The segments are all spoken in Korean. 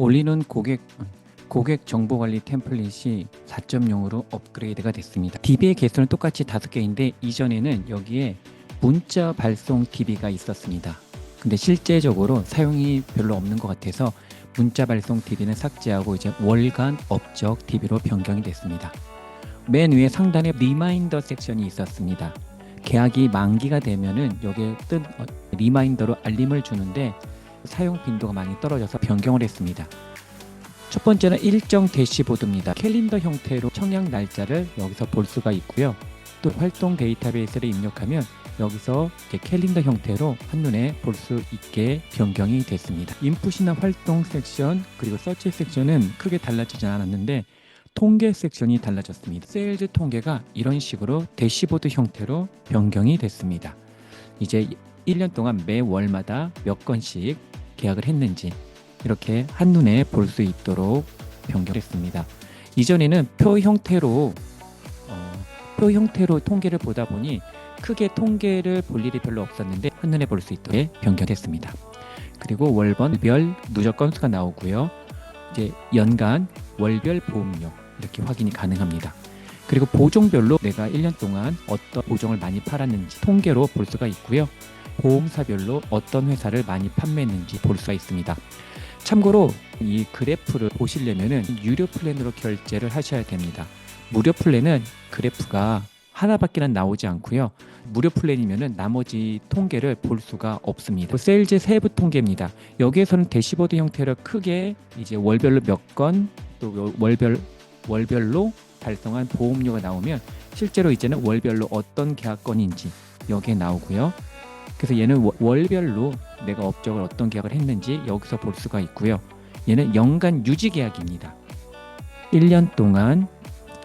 올리는 고객 고객 정보 관리 템플릿이 4.0으로 업그레이드가 됐습니다. DB의 개수는 똑같이 5개인데 이전에는 여기에 문자 발송 DB가 있었습니다. 근데 실제적으로 사용이 별로 없는 것 같아서 문자 발송 DB는 삭제하고 이제 월간 업적 DB로 변경이 됐습니다. 맨 위에 상단에 리마인더 섹션이 있었습니다. 계약이 만기가 되면은 여기에 뜬 어, 리마인더로 알림을 주는데 사용 빈도가 많이 떨어져서 변경을 했습니다. 첫 번째는 일정 대시보드입니다. 캘린더 형태로 청약 날짜를 여기서 볼 수가 있고요. 또 활동 데이터베이스를 입력하면 여기서 캘린더 형태로 한눈에 볼 수 있게 변경이 됐습니다. 인풋이나 활동 섹션 그리고 서치 섹션은 크게 달라지지 않았는데 통계 섹션이 달라졌습니다. 세일즈 통계가 이런 식으로 대시보드 형태로 변경이 됐습니다. 이제 1년 동안 매 월마다 몇 건씩 계약을 했는지 이렇게 한눈에 볼 수 있도록 변경했습니다. 이전에는 표 형태로 어, 표 형태로 통계를 보다 보니 크게 통계를 볼 일이 별로 없었는데 한눈에 볼 수 있도록 변경했습니다. 그리고 월번별 누적 건수가 나오고요. 이제 연간 월별 보험료 이렇게 확인이 가능합니다. 그리고 보종별로 내가 1년 동안 어떤 보종을 많이 팔았는지 통계로 볼 수가 있고요. 보험사별로 어떤 회사를 많이 판매했는지 볼 수가 있습니다. 참고로 이 그래프를 보시려면은 유료 플랜으로 결제를 하셔야 됩니다. 무료 플랜은 그래프가 하나밖에는 나오지 않고요. 무료 플랜이면은 나머지 통계를 볼 수가 없습니다. 세일즈 세부 통계입니다. 여기에서는 대시보드 형태로 크게 이제 월별로 몇 건 또 월별 월별로 달성한 보험료가 나오면 실제로 이제는 월별로 어떤 계약건인지 여기에 나오고요. 그래서 얘는 월- 월별로 내가 업적을 어떤 계약을 했는지 여기서 볼 수가 있고요. 얘는 연간 유지 계약입니다. 1년 동안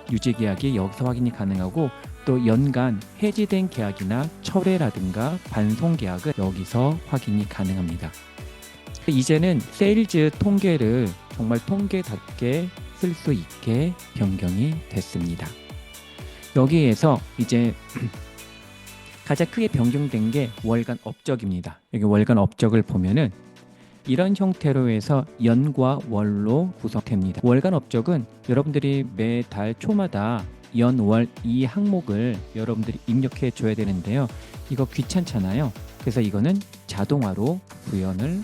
유지 계약이 여기서 확인이 가능하고 또 연간 해지된 계약이나 철회라든가 반송 계약은 여기서 확인이 가능합니다. 이제는 세일즈 통계를 정말 통계답게 쓸 수 있게 변경이 됐습니다. 여기에서 이제 가장 크게 변경된 게 월간 업적입니다. 여기 월간 업적을 보면은 이런 형태로 해서 연과 월로 구성됩니다. 월간 업적은 여러분들이 매달 초마다 연, 월 이 항목을 여러분들이 입력해 줘야 되는데요. 이거 귀찮잖아요. 그래서 이거는 자동화로 구현을